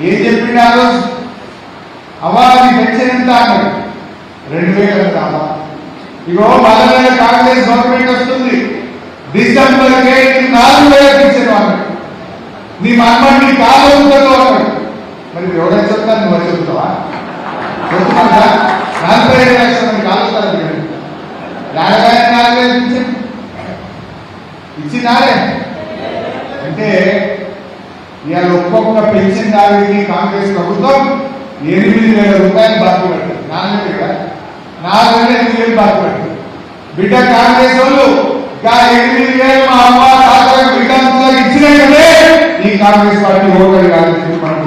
ఏం చెప్పిండు ఆ రోజు? అవ్వా పెన్షన్ ఎంత అన్నాడు రెండు వేల ఎంత ఇగో మళ్ళీ కాంగ్రెస్ గవర్నమెంట్ వస్తుంది. డిసెంబర్ నాలుగు వేల పెన్షన్ అన్నాడు నీ మనమని నీ కాలు ఉంటుందో అన్నాడు మరి ఎవరైనా చెప్తాను నువ్వు చెప్తావా? చెప్తున్నా నలభై ఐదు లక్షల కాలుస్తాను కాలుస్తారు యాభై నాలుగు వేలు పెన్షన్ ఇచ్చినారే. అంటే ఇవాళ ఒక్కొక్క పెన్షన్ దారికి కాంగ్రెస్ ప్రభుత్వం ఎనిమిది వేల రూపాయలు బాకీ పడుతుంది. నాలుగు కదా నాలుగు వేల ఎనిమిది వేలు బాకీ పడుతుంది. బిడ్డ కాంగ్రెస్ వాళ్ళు ఇంకా ఎనిమిది వేలు మా అమ్మ తాత బిడ్డ ఇచ్చినట్టే ఈ కాంగ్రెస్ పార్టీ ఓటర్ కాదు మనం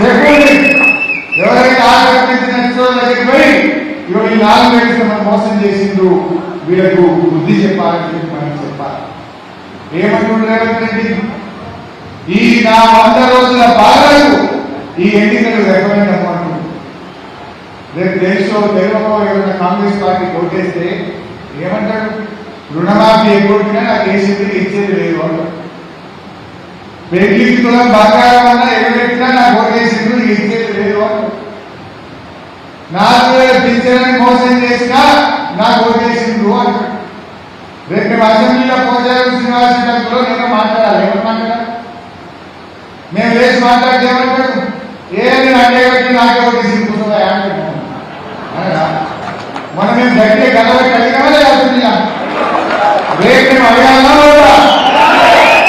చెప్పండి. ఎవరైతే ఆకర్షించిన దగ్గరికి పోయి ఇవాళ ఈ నాలుగు వేలు మోసం చేసిండ్రు వీళ్ళకు బుద్ధి చెప్పాలని చెప్పి మనం రేవంత్ రెడ్డి ఈ నా వంద రోజుల బాధలకు ఈ ఎన్నికలు రెకమెండ్ రేపు దేశంలో తెలుగులో ఏమైనా కాంగ్రెస్ పార్టీ ఓటేస్తే ఏమంటాడు రుణమాఫీ ఎగ్గొట్టినా నా వేసింది ఇచ్చేది లేదు అంటాడు పెళ్ళికి తులం బంగారం అన్నా ఎగబెట్టినా నా ఓటేసింది ఇచ్చేది లేదు అంటాడు నాలుగు వేల పింఛనని మోసం చేసినా నాకు రేపు మేము అసెంబ్లీలో శ్రీనివాస శ్రీనివాసలో నేను మాట్లాడాలి. ఎవరు మాట్లాడాలి మేము వేసి మాట్లాడేమంటారు ఏమంటాడు ఏ నేను అంటే కట్టి నాకే ఒకటి కూర్చోదా అంటాడు మనం మేము గట్టిగా కలవట్టి అడిగామా లేదా అసెంబ్లీలో రేపు మేము అడగాలా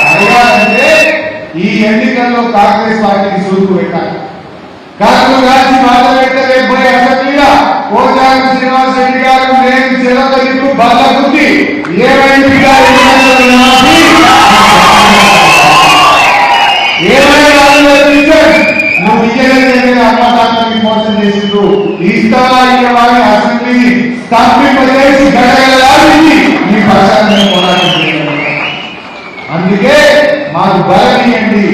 అడగాలంటే ఈ ఎన్నికల్లో కాంగ్రెస్ పార్టీకి చూపు పెట్టాలి. కాంగ్రెస్ రాసి మాట్లాడితే రేపు అసెంబ్లీలో పోచారం శ్రీనివాస రెడ్డి గారు నేను చిరతలిపు బల్ల బుద్ధి ఏమైంది గారు ఏమైనా ఆలోచించే నువ్వు మోసం చేసిండు నీ పక్షాన్ని అందుకే మాకు బలమీయండి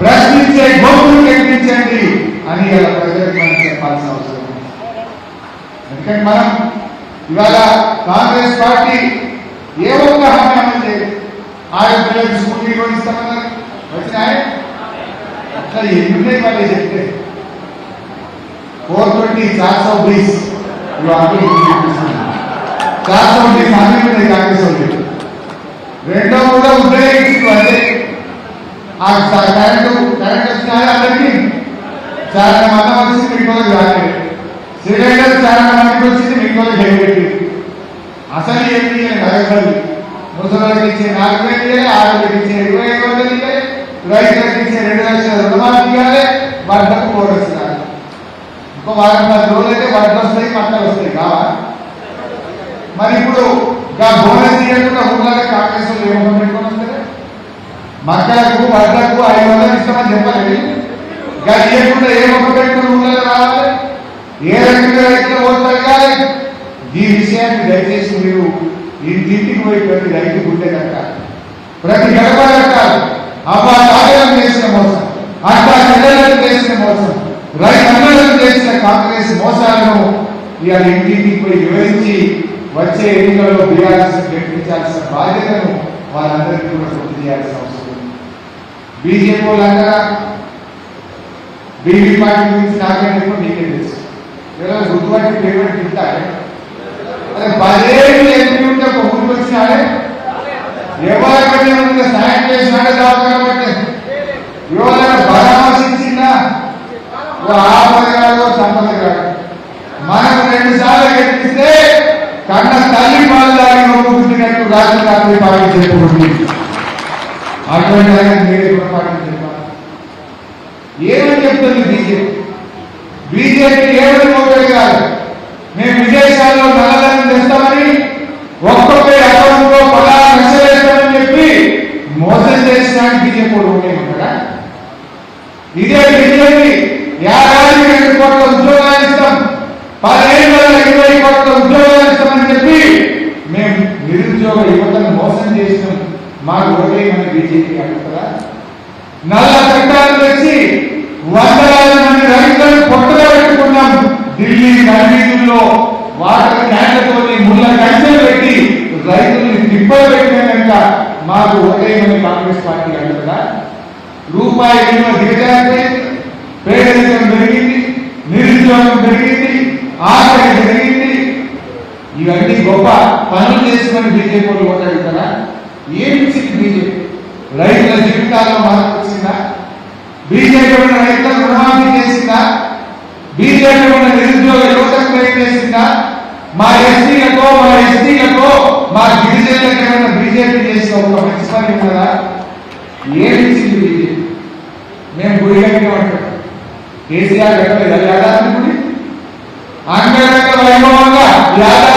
ప్రశ్నించే గొప్పలు కనిపించండి అని ఇలా ప్రజలకు మనం చెప్పాల్సిన అవసరం ఎందుకంటే మనం ఇవాళ కాంగ్రెస్ పార్టీ ఏ ఒక్క హామీ అమలు చేయలేదు ఆ యొక్క పిల్లలకి స్కూల్ నిర్వహిస్తామన్నారు వచ్చినాయి అట్లా ఎన్నున్నాయి వాళ్ళు చెప్తే four twenty charge of breach charge of breach హామీ ఉన్నాయి కాంగ్రెస్ వాళ్ళు రెండో కూడా ఉపయోగించు అంటే ఆ కరెంటు కరెంట్ వచ్చినాయి అందరికీ చాలా మంది వచ్చి మీకు సిలిండర్ చాలా మందికి ముసలికి ఇచ్చే నాలుగు వేలు ఇవ్వాలి ఆడపిల్లకి ఇచ్చే ఇరవై ఐదు వందలు ఇవ్వాలి రైతులకు ఇచ్చే రెండు లక్షల రుణమాఫీ ఇవ్వాలి వడ్లకు బోనస్ ఇవ్వాలి ఇంకో వారం పది రోజులు అయితే వడ్లు వస్తాయి పంటలు వస్తాయి కావా మరి ఇప్పుడు ఇంకా బోనస్ ఇవ్వకుండా ఊళ్ళో కాంగ్రెస్ వాళ్ళు ఏమో పెట్టుకొని వస్తారు మక్కలకు వడ్లకు ఐదు వందలు ఇస్తామని చెప్పలేదు ఇంకా ఇవ్వకుండా ఏ మొక్క పెట్టుకుని ఊళ్ళో రావాలి ఏ రకంగా రైతులు ఓట్లు అడగాలి ఈ విషయాన్ని దయచేసి మీరు ఈ ఇంటింటికి పోయి ప్రతి రైతు గుండె కట్టాలి ప్రతి గడప కట్టాలి అబ్బా తాగలను చేసిన మోసం అబ్బా చెల్లెలను చేసిన మోసం రైతన్నలను చేసిన కాంగ్రెస్ మోసాలను ఇవాళ ఇంటింటికి పోయి వివరించి వచ్చే ఎన్నికల్లో బీఆర్ఎస్ గెలిపించాల్సిన బాధ్యతను వాళ్ళందరికీ కూడా గుర్తు చేయాల్సిన అవసరం ఉంది. బీజేపీ వాళ్ళందరూ బీజేపీ పార్టీ గురించి నాకంటే కూడా మీకే తెలుసు. ఎవరైనా గుర్తుపట్టి పేమెంట్ తింటారే అదే పదేళ్ళు ఎంపీ ఉంటే ఒక ఊరికి వచ్చినాడే? ఎవరికంటే సాయం చేసినాడే దవాఖాన పట్టే ఎవరైనా పరామర్శించిందా ఓ ఆపద కాదు సంపద కాదు. మనం రెండు సార్లు గెలిపిస్తే కన్న తల్లి పాలు దాగి నొప్పుకుంటున్నట్టు పార్టీ చెప్పుకుంటుంది. అటువంటి మీరే చెప్పాలి. ఏమని చెప్తుంది బీజేపీ? బీజేపీ ఏమని ఓటర్ కాదు మేము విదేశాల్లో నల్లధనం తెస్తామని ఒక్కొక్క అకౌంట్లో పదహారు లక్షలు వేస్తామని చెప్పి మోసం చేసినానికి బీజేపీ ఇదే బీజేపీ ఏడాదికి రెండు కోట్ల ఉద్యోగాలు ఇస్తాం. పదిహేను వేల ఇరవై కోట్ల ఉద్యోగాలు ఇస్తామని చెప్పి మేము నిరుద్యోగ యువతను మోసం చేసినాం. మాకు ఓటేయమని బీజేపీ అడుగుతారా నల్ల చట్టాలు తెచ్చి వందలాది మంది రైతులను పొట్టగా పెట్టుకున్నాం. ఢిల్లీ నడివీధుల్లో వాటర్ క్యాన్లతోని ముళ్ళ కంచెలు పెట్టి రైతుల్ని తిప్పలు పెట్టిన కనుక మాకు ఓటేయమని కాంగ్రెస్ పార్టీ అడుగుతుందా రూపాయి విలువ దిగజారిపోయింది పేదరికం పెరిగింది నిరుద్యోగం పెరిగింది ఆకలి పెరిగింది. ఇవన్నీ గొప్ప పనులు చేసుకుని బీజేపీ వాళ్ళు ఓటాడు కదా? ఏమి ఇచ్చింది బీజేపీ? రైతుల జీవితాల్లో మార్పు వచ్చిందా? బీజేపీ ఉన్న రైతులకు రుణమాఫీ చేసిందా? బీజేపీ ఉన్న నిరుద్యోగ యువతకు ఏం మా ఎస్టీలకో మా ఎస్టీలకో మా గిరిజనులకు ఏమైనా బీజేపీ చేసిన ఒక మంచి పని ఏమి ఇచ్చింది బీజేపీ? మేము గుడి కట్టామంటాం కేసీఆర్ కట్టలేదు యాదాద్రి గుడి? అంగరంగ వైభవంగా యాదాద్రి